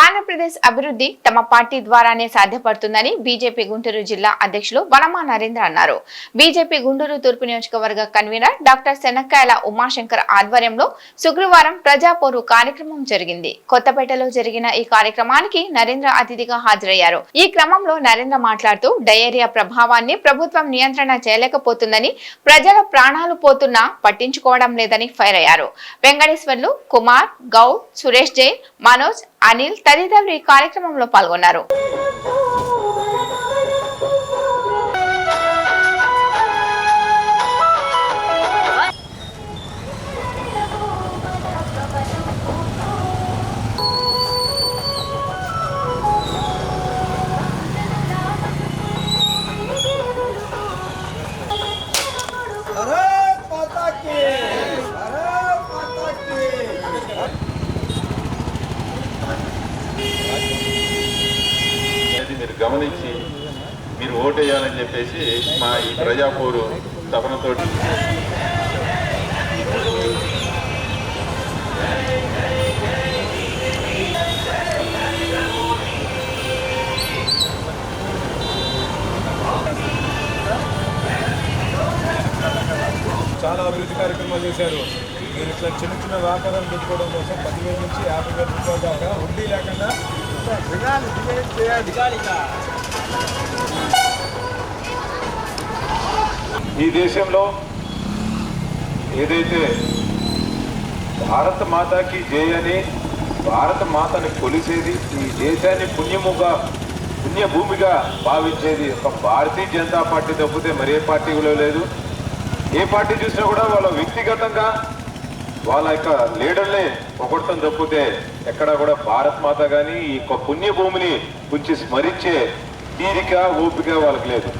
ఆంధ్రప్రదేశ్ అభివృద్ధి తమ పార్టీ ద్వారానే సాధ్యపడుతుందని బీజేపీ గుంటూరు జిల్లా అధ్యక్షులు వనమా నరేంద్ర అన్నారు. బీజేపీ గుంటూరు తూర్పు నియోజకవర్గ కన్వీనర్ డాక్టర్ శనక్కాయల ఉమాశంకర్ ఆధ్వర్యంలో శుక్రవారం ప్రజాపోరు కార్యక్రమం జరిగింది. కొత్తపేటలో జరిగిన ఈ కార్యక్రమానికి నరేంద్ర అతిథిగా హాజరయ్యారు. ఈ క్రమంలో నరేంద్ర మాట్లాడుతూ డయేరియా ప్రభావాన్ని ప్రభుత్వం నియంత్రణ చేయలేకపోతుందని ప్రజల ప్రాణాలు పోతున్నా పట్టించుకోవడం లేదని ఫైర్ అయ్యారు. వెంకటేశ్వర్లు కుమార్ గౌడ్ సురేష్ జైన్ మనోజ్ అనిల్ తదితరులు ఈ కార్యక్రమంలో పాల్గొన్నారు. చెప్పేసి మా ఈ ప్రజాపోరు తపనతో చాలా అభివృద్ధి కార్యక్రమాలు చేశారు. మీరు ఇట్లా చిన్న చిన్న వ్యాపారాలు పెట్టుకోవడం కోసం పదివేల నుంచి యాభై వేల రూపాయల దాకా వడ్డీ లేకుండా చేయాలి ఈ దేశంలో ఏదైతే భారత మాతాకి జయ అని భారత మాతని కొలిసేది ఈ దేశాన్ని పుణ్యముగా పుణ్యభూమిగా భావించేది ఒక భారతీయ జనతా పార్టీ తప్పితే మరే పార్టీలో లేదు. ఏ పార్టీ చూసినా కూడా వాళ్ళ వ్యక్తిగతంగా వాళ్ళ యొక్క లీడర్లే పొగడటం తప్పితే ఎక్కడ కూడా భారత్ మాత కానీ ఈ యొక్క పుణ్యభూమిని గురించి స్మరించే తీరిక ఓపిక వాళ్ళకి లేదు.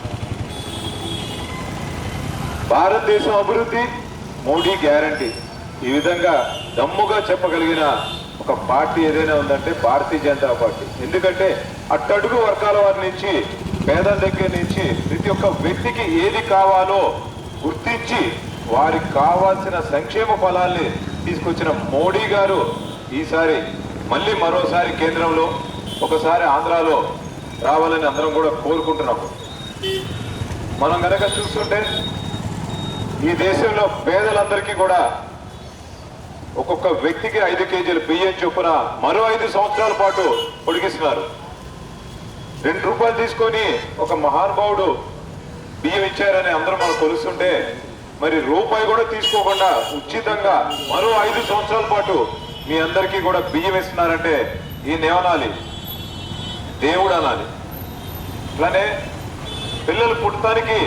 భారతదేశం అభివృద్ధి మోడీ గ్యారంటీ. ఈ విధంగా దమ్ముగా చెప్పగలిగిన ఒక పార్టీ ఏదైనా ఉందంటే భారతీయ జనతా పార్టీ. ఎందుకంటే అట్టడుగు వర్గాల వారి నుంచి పేదల దగ్గర నుంచి ప్రతి ఒక్క వ్యక్తికి ఏది కావాలో గుర్తించి వారికి కావాల్సిన సంక్షేమ ఫలాల్ని తీసుకొచ్చిన మోడీ గారు ఈసారి మళ్ళీ మరోసారి కేంద్రంలో ఒకసారి ఆంధ్రాలో రావాలని అందరం కూడా కోరుకుంటున్నాం. మనం కనుక చూస్తుంటే ఈ దేశంలో పేదలందరికీ కూడా ఒక్కొక్క వ్యక్తికి ఐదు కేజీలు బియ్యం చొప్పున మరో ఐదు సంవత్సరాల పాటు పొడిగిస్తున్నారు. రెండు రూపాయలు తీసుకొని ఒక మహానుభావుడు బియ్యం ఇచ్చారని అందరూ మనం కొలుస్తుంటే మరి రూపాయి కూడా తీసుకోకుండా ఉచితంగా మరో ఐదు సంవత్సరాల పాటు మీ అందరికీ కూడా బియ్యం ఇస్తున్నారంటే ఈ ఏమనాలి? దేవుడు అనాలి. ఇట్లానే పిల్లలు పుట్టడానికి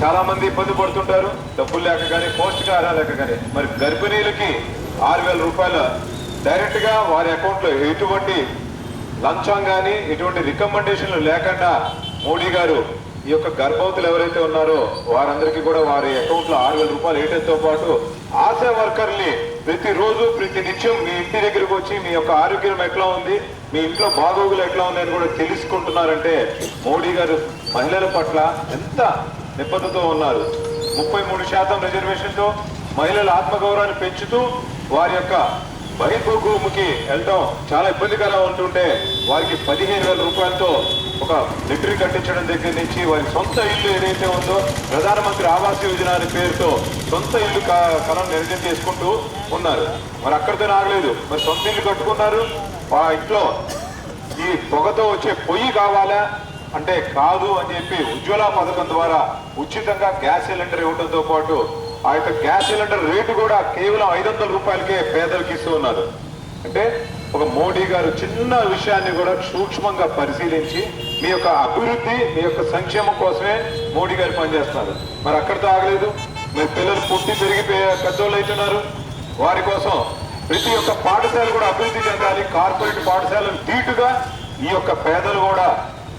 చాలా మంది ఇబ్బంది పడుతుంటారు. డబ్బులు లేక కానీ పౌష్టికాహారం లేక కానీ. మరి గర్భిణీలకి ఆరు వేల రూపాయలు డైరెక్ట్గా వారి అకౌంట్లో ఎటువంటి లంచం కానీ ఎటువంటి రికమెండేషన్లు లేకుండా మోడీ గారు ఈ యొక్క గర్భవతులు ఎవరైతే ఉన్నారో వారందరికీ కూడా వారి అకౌంట్లో ఆరు వేల రూపాయలు వేయడంతో పాటు ఆశా వర్కర్ని ప్రతిరోజు ప్రతి నిత్యం మీ ఇంటి దగ్గరికి వచ్చి మీ యొక్క ఆరోగ్యం ఎట్లా ఉంది మీ ఇంట్లో బాగోగులు ఎట్లా ఉన్నాయని కూడా తెలుసుకుంటున్నారంటే మోడీ గారు మహిళల పట్ల ఎంత నిబద్ధతో ఉన్నారు. ముప్పై మూడు శాతం రిజర్వేషన్తో మహిళల ఆత్మగౌరవాన్ని పెంచుతూ వారి యొక్క బహిర్భూమికి వెళ్ళడం చాలా ఇబ్బందికరంగా ఉంటుంటే వారికి పదిహేను వేల రూపాయలతో ఒక లిటరీ కట్టించడం దగ్గర నుంచి వారి సొంత ఇల్లు ఏదైతే ఉందో ప్రధానమంత్రి ఆవాస్ యోజన అనే పేరుతో సొంత ఇల్లు క- కలను నిర్ణయం చేసుకుంటూ ఉన్నారు. మరి అక్కడితో ఆగలేదు. మరి సొంత ఇల్లు కట్టుకున్నారు. ఆ ఇంట్లో ఈ పొగతో వచ్చే పొయ్యి కావాలా? అంటే కాదు అని చెప్పి ఉజ్వల పథకం ద్వారా ఉచితంగా గ్యాస్ సిలిండర్ ఇవ్వడంతో పాటు ఆ యొక్క గ్యాస్ సిలిండర్ రేటు కూడా కేవలం ఐదు వందల రూపాయలకే పేదలకు ఇస్తూ ఉన్నారు. అంటే ఒక మోడీ గారు చిన్న విషయాన్ని కూడా సూక్ష్మంగా పరిశీలించి మీ యొక్క అభివృద్ధి మీ యొక్క సంక్షేమం కోసమే మోడీ గారు పనిచేస్తున్నారు. మరి అక్కడితో ఆగలేదు. మీరు పిల్లలు పుట్టి పెరిగిపోయే పెద్దోళ్ళు అవుతున్నారు వారి కోసం ప్రతి ఒక్క పాఠశాల కూడా అభివృద్ధి చెందాలి. కార్పొరేట్ పాఠశాలను ధీటుగా ఈ యొక్క పేదలు కూడా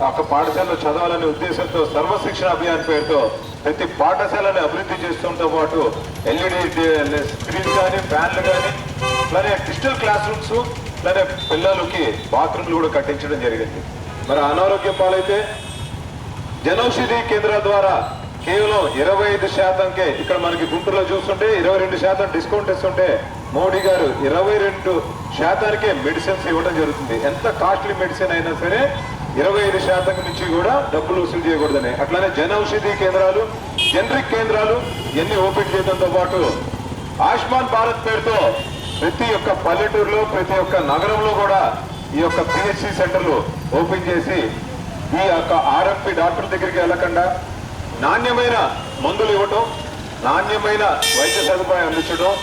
ఆ యొక్క పాఠశాలలో చదవాలనే ఉద్దేశంతో సర్వశిక్షణ అభియాన్ పేరుతో ప్రతి పాఠశాలను అభివృద్ధి చేస్తుండటంతో పాటు ఎల్ఈడి స్క్రీన్ కానీ ఫ్యాన్లు కానీ అలానే డిజిటల్ క్లాస్ రూమ్స్ అలానే పిల్లలకి బాత్రూమ్లు కూడా కట్టించడం జరిగింది. మరి అనారోగ్యం పాలైతే జనౌషధి కేంద్రాల ద్వారా కేవలం ఇరవై ఐదు శాతంకే ఇక్కడ మనకి గుంటూరులో చూస్తుంటే ఇరవై రెండు శాతం డిస్కౌంట్ ఇస్తుంటే మోడీ గారు ఇరవై రెండు శాతానికే మెడిసిన్స్ ఇవ్వడం జరుగుతుంది. ఎంత కాస్ట్లీ మెడిసిన్ అయినా సరే ఇరవై ఐదు శాతం నుంచి కూడా డబ్బులు వసూలు చేయకూడదని. అట్లానే జన ఔషధి కేంద్రాలు జనరిక్ కేంద్రాలు ఎన్ని ఓపెన్ చేయడంతో పాటు ఆయుష్మాన్ భారత్ పేరుతో ప్రతి ఒక్క పల్లెటూరులో ప్రతి ఒక్క నగరంలో కూడా ఈ యొక్క పిహెచ్సి సెంటర్లు ఓపెన్ చేసి ఈ యొక్క ఆర్ఎంపీ డాక్టర్ దగ్గరికి వెళ్ళకుండా నాణ్యమైన మందులు ఇవ్వటం నాణ్యమైన వైద్య సదుపాయం అందించడం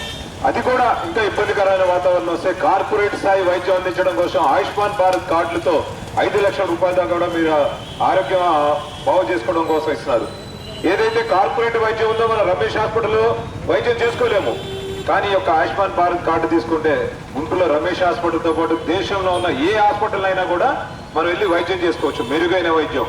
అది కూడా ఇంకా ఇబ్బందికరమైన వాతావరణం వస్తే కార్పొరేట్ స్థాయి వైద్యం అందించడం కోసం ఆయుష్మాన్ భారత్ కార్డులతో ఐదు లక్షల రూపాయల దాకా కూడా మీరు ఆరోగ్యం బాగు చేసుకోవడం కోసం ఇస్తున్నారు. ఏదైతే కార్పొరేట్ వైద్యం ఉందో మన రమేష్ హాస్పిటల్లో వైద్యం చేసుకోలేము. కానీ ఈ యొక్క ఆయుష్మాన్ భారత్ కార్డు తీసుకుంటే గుంటూరులో రమేష్ హాస్పిటల్తో పాటు దేశంలో ఉన్న ఏ హాస్పిటల్ అయినా కూడా మనం వెళ్ళి వైద్యం చేసుకోవచ్చు మెరుగైన వైద్యం.